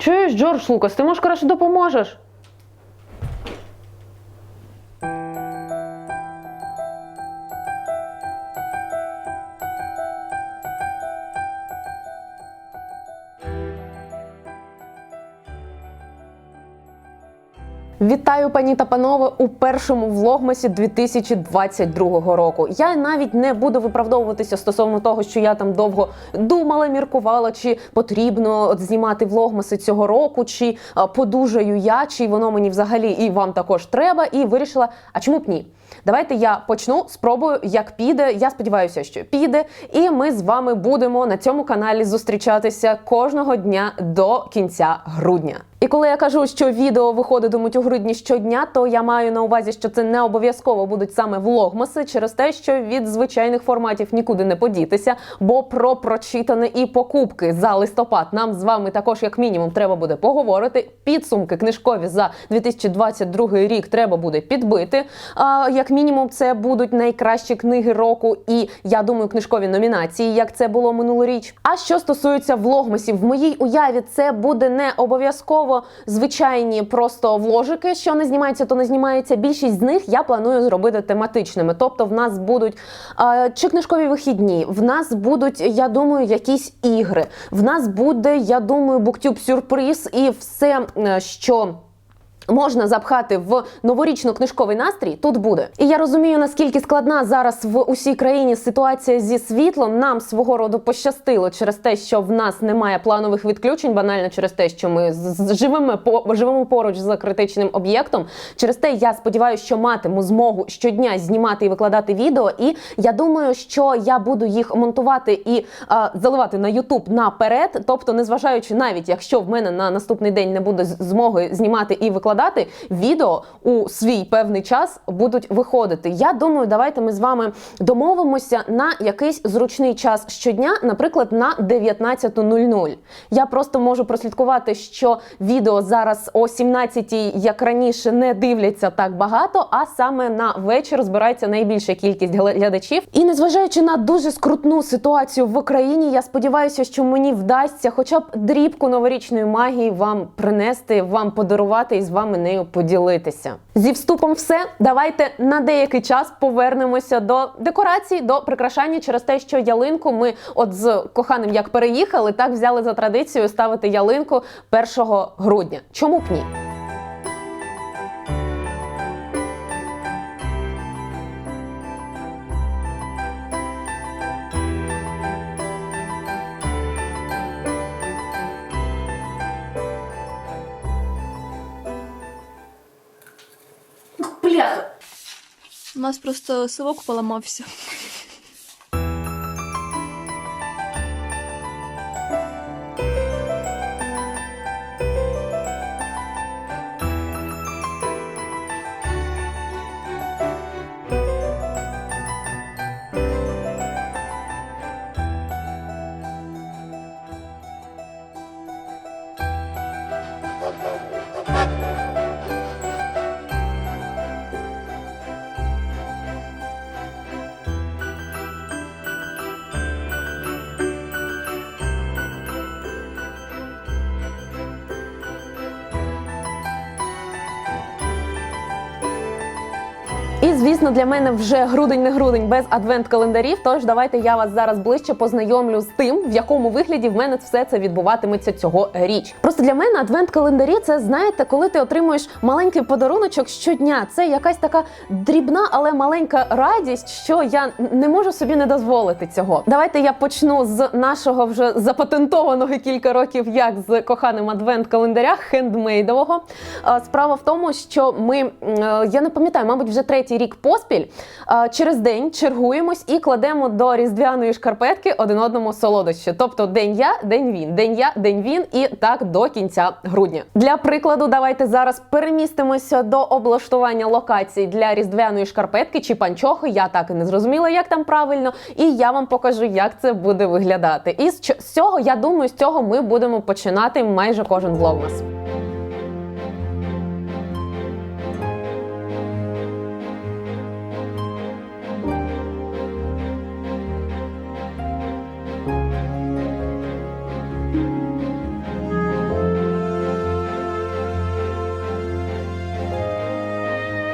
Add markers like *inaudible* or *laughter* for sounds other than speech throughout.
Чуєш, Джордж Лукас, ти може краще допоможеш? Вітаю, пані та панове, у першому влогмасі 2022 року. Я навіть не буду виправдовуватися стосовно того, що я там довго думала, міркувала, чи потрібно от знімати влогмаси цього року, чи подужаю я, чи воно мені взагалі і вам також треба. І вирішила, а чому б ні? Давайте я почну, спробую, як піде. Я сподіваюся, що піде. І ми з вами будемо на цьому каналі зустрічатися кожного дня до кінця грудня. І коли я кажу, що відео виходитимуть у грудні щодня, то я маю на увазі, що це не обов'язково будуть саме влогмаси, через те, що від звичайних форматів нікуди не подітися. Бо про прочитане і покупки за листопад нам з вами також, як мінімум, треба буде поговорити. Підсумки книжкові за 2022 рік треба буде підбити. А, як мінімум, це будуть найкращі книги року, і я думаю, книжкові номінації, як це було минулоріч. А що стосується влогмасів, в моїй уяві це буде не обов'язково звичайні просто вложики, що не знімаються, то не знімається. Більшість з них я планую зробити тематичними. Тобто, в нас будуть е, чи книжкові вихідні, в нас будуть, я думаю, якісь ігри. В нас буде, я думаю, буктюб сюрприз і все, е, що. Можна запхати в новорічно-книжковий настрій, тут буде. І я розумію, наскільки складна зараз в усій країні ситуація зі світлом. Нам свого роду пощастило через те, що в нас немає планових відключень, банально через те, що ми живемо по живемо поруч з критичним об'єктом. Через те я сподіваюся, що матиму змогу щодня знімати і викладати відео. І я думаю, що я буду їх монтувати і а, заливати на YouTube наперед. Тобто, незважаючи навіть якщо в мене на наступний день не буде змоги знімати і викладати, відео у свій певний час будуть виходити. Я думаю, давайте ми з вами домовимося на якийсь зручний час щодня, наприклад, на 19.00. Я просто можу прослідкувати, що відео зараз о 17.00, як раніше, не дивляться так багато, а саме на вечір збирається найбільша кількість глядачів. І незважаючи на дуже скрутну ситуацію в Україні, я сподіваюся, що мені вдасться хоча б дрібку новорічної магії вам принести, вам подарувати і з вами нею поділитися. Зі вступом все. Давайте на деякий час повернемося до декорацій, до прикрашання через те, що ялинку ми от з коханим як переїхали, так взяли за традицію ставити ялинку 1 грудня. Чому б ні? У нас просто совок поламався. Звісно, для мене вже грудень не грудень без адвент-календарів. Тож давайте я вас зараз ближче познайомлю з тим, в якому вигляді в мене все це відбуватиметься цього річ. Просто для мене адвент-календарі це знаєте, коли ти отримуєш маленький подаруночок щодня. Це якась така дрібна, але маленька радість, що я не можу собі не дозволити цього. Давайте я почну з нашого вже запатентованого кілька років, як з коханим адвент-календаря хендмейдового. Справа в тому, що ми е, я не пам'ятаю, мабуть, вже третій рік поспіль. Через день чергуємось і кладемо до різдвяної шкарпетки один одному солодощі. Тобто день я, день він, день я, день він, і так до кінця грудня. Для прикладу, давайте зараз перемістимося до облаштування локацій для різдвяної шкарпетки чи панчохи. Я так і не зрозуміла, як там правильно, і я вам покажу, як це буде виглядати. І з цього я думаю, з цього ми будемо починати майже кожен влогмас.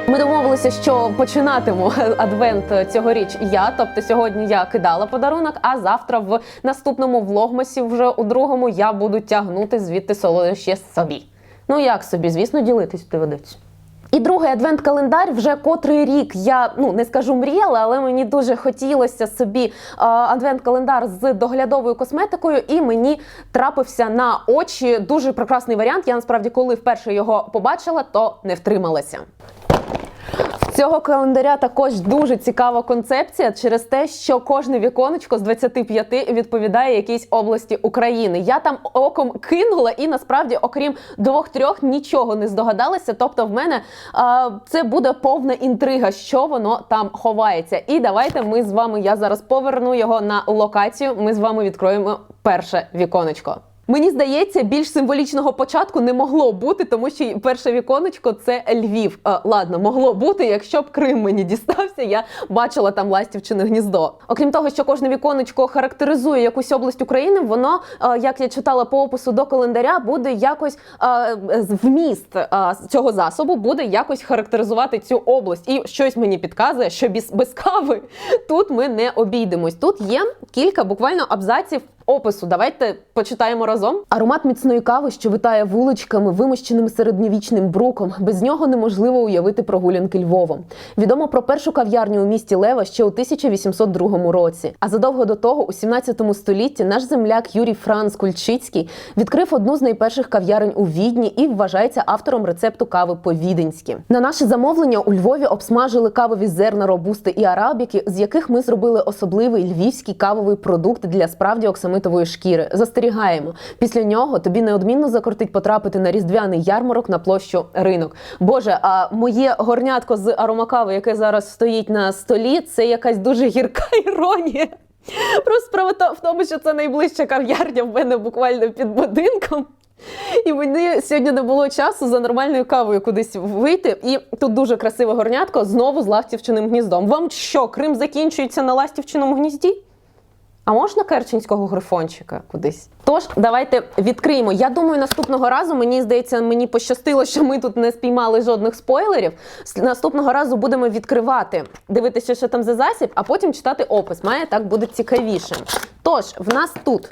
Ми домовилися, що починатиму *laughs* адвент цьогоріч я. Тобто сьогодні я кидала подарунок, а завтра в наступному влогмасі, вже у другому, я буду тягнути звідти солодощі собі. Ну як собі, звісно, ділитись доведеться. І другий адвент-календар вже котрий рік. Я ну не скажу мріяла, але мені дуже хотілося собі адвент-календар з доглядовою косметикою, і мені трапився на очі дуже прекрасний варіант. Я насправді, коли вперше його побачила, то не втрималася. Цього календаря також дуже цікава концепція через те, що кожне віконечко з 25 відповідає якійсь області України. Я там оком кинула і насправді, окрім двох-трьох, нічого не здогадалася. Тобто, в мене а, це буде повна інтрига, що воно там ховається. І давайте ми з вами. Я зараз поверну його на локацію. Ми з вами відкроємо перше віконечко. Мені здається, більш символічного початку не могло бути, тому що перше віконечко це Львів. Е, ладно, могло бути, якщо б Крим мені дістався. Я бачила там ластівчине гніздо. Окрім того, що кожне віконечко характеризує якусь область України, воно, е, як я читала по опису до календаря, буде якось е, з- вміст цього засобу буде якось характеризувати цю область. І щось мені підказує, що без кави тут ми не обійдемось. Тут є кілька буквально абзаців опису. Давайте почитаємо разом. Аромат міцної кави, що витає вуличками, вимощеним середньовічним бруком. Без нього неможливо уявити прогулянки Львовом. Відомо про першу кав'ярню у місті Лева ще у 1802 році. А задовго до того, у 17 столітті, наш земляк Юрій Франц Кульчицький відкрив одну з найперших кав'ярень у Відні і вважається автором рецепту кави по-віденськи. На наше замовлення у Львові обсмажили кавові зерна робусти і арабіки, з яких ми зробили особливий львівський кавовий продукт для справді оксамитової шкіри. Застерігаємо. Після нього тобі неодмінно закортить потрапити на різдвяний ярмарок на площу ринок. Боже, а моє горнятко з аромакави, яке зараз стоїть на столі, це якась дуже гірка *laughs* іронія. Просто справа в тому, що це найближча кав'ярня в мене буквально під будинком. І мені сьогодні не було часу за нормальною кавою кудись вийти. І тут дуже красиве горнятко знову з ластівчиним гніздом. Вам що, Крим закінчується на ластівчиному гнізді? А можна керченського грифончика кудись? Тож, давайте відкриємо. Я думаю, наступного разу мені здається, мені пощастило, що ми тут не спіймали жодних спойлерів. Наступного разу будемо відкривати, дивитися, що там за засіб, а потім читати опис. Має так буде цікавіше. Тож, в нас тут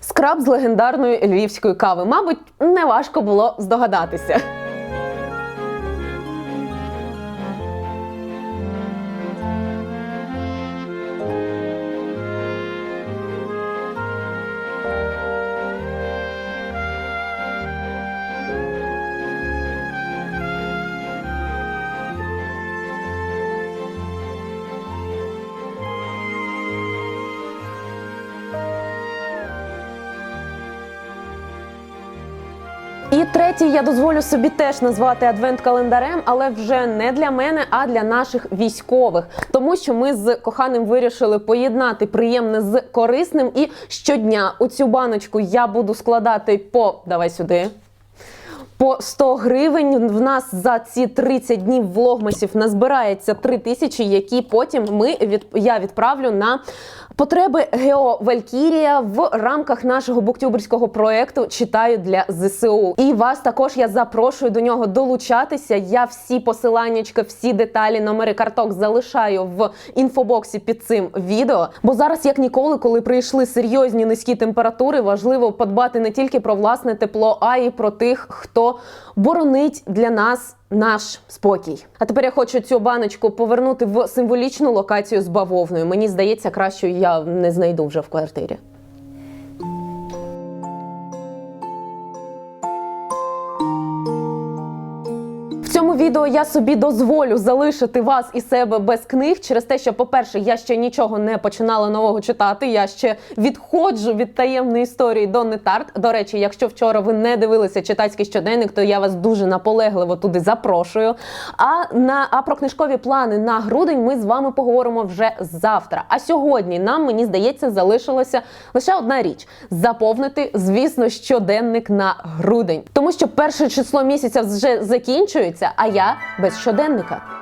скраб з легендарної львівської кави. Мабуть, не важко було здогадатися. І третій я дозволю собі теж назвати адвент-календарем, але вже не для мене, а для наших військових. Тому що ми з коханим вирішили поєднати приємне з корисним. І щодня у цю баночку я буду складати по давай сюди. По 100 гривень в нас за ці 30 днів влогмасів назбирається 3 тисячі, які потім ми від я відправлю на потреби Гео Валькірія в рамках нашого буктюберського проекту Читаю для ЗСУ. І вас також я запрошую до нього долучатися. Я всі посиланнячка, всі деталі, номери карток залишаю в інфобоксі під цим відео. Бо зараз, як ніколи, коли прийшли серйозні низькі температури, важливо подбати не тільки про власне тепло, а й про тих, хто боронить для нас наш спокій. А тепер я хочу цю баночку повернути в символічну локацію з бавовною. Мені здається, краще я не знайду вже в квартирі. Відео я собі дозволю залишити вас і себе без книг через те, що, по-перше, я ще нічого не починала нового читати. Я ще відходжу від таємної історії Донни Тарт. До речі, якщо вчора ви не дивилися читацький щоденник, то я вас дуже наполегливо туди запрошую. А на а про книжкові плани на грудень ми з вами поговоримо вже завтра. А сьогодні нам мені здається залишилося лише одна річ: заповнити, звісно, щоденник на грудень, тому що перше число місяця вже закінчується, а я без щоденника.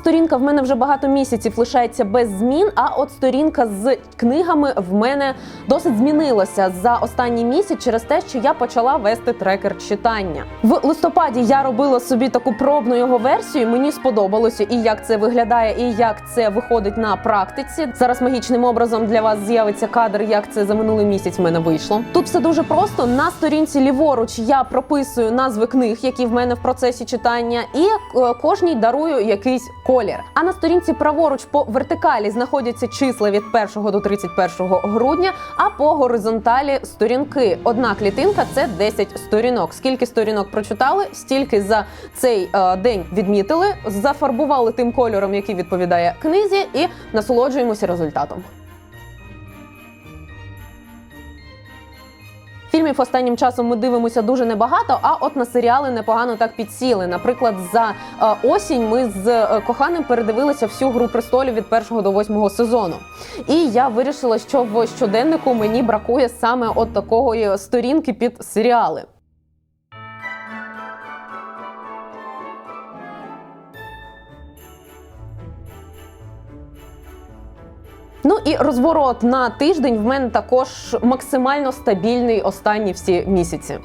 Сторінка в мене вже багато місяців лишається без змін. А от сторінка з книгами в мене досить змінилася за останній місяць через те, що я почала вести трекер читання. В листопаді я робила собі таку пробну його версію. Мені сподобалося і як це виглядає, і як це виходить на практиці. Зараз магічним образом для вас з'явиться кадр, як це за минулий місяць в мене вийшло. Тут все дуже просто. На сторінці ліворуч я прописую назви книг, які в мене в процесі читання, і е, кожній дарую якийсь колір. А на сторінці праворуч по вертикалі знаходяться числа від 1 до 31 грудня, а по горизонталі сторінки. Одна клітинка це 10 сторінок. Скільки сторінок прочитали, стільки за цей е, день відмітили, зафарбували тим кольором, який відповідає книзі, і насолоджуємося результатом. Фільмів останнім часом ми дивимося дуже небагато, а от на серіали непогано так підсіли. Наприклад, за е, осінь ми з е, коханим передивилися всю гру престолів від першого до восьмого сезону. І я вирішила, що в щоденнику мені бракує саме от такої сторінки під серіали. Ну і розворот на тиждень в мене також максимально стабільний останні всі місяці.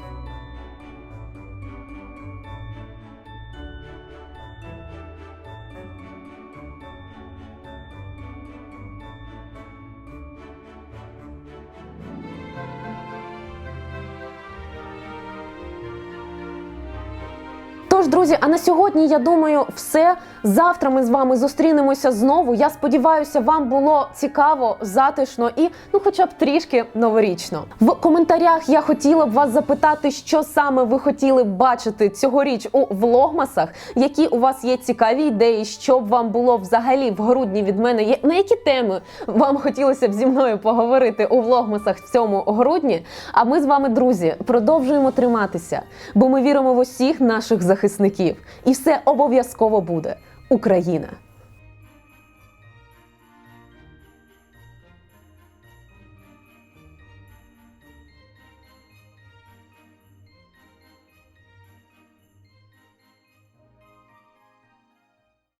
Тож, друзі, а на сьогодні я думаю, все. Завтра ми з вами зустрінемося знову. Я сподіваюся, вам було цікаво, затишно і ну, хоча б трішки новорічно. В коментарях я хотіла б вас запитати, що саме ви хотіли б бачити цьогоріч у влогмасах, які у вас є цікаві ідеї, що б вам було взагалі в грудні від мене. На які теми вам хотілося б зі мною поговорити у влогмасах в цьому грудні. А ми з вами, друзі, продовжуємо триматися, бо ми віримо в усіх наших захисників, і все обов'язково буде. Україна!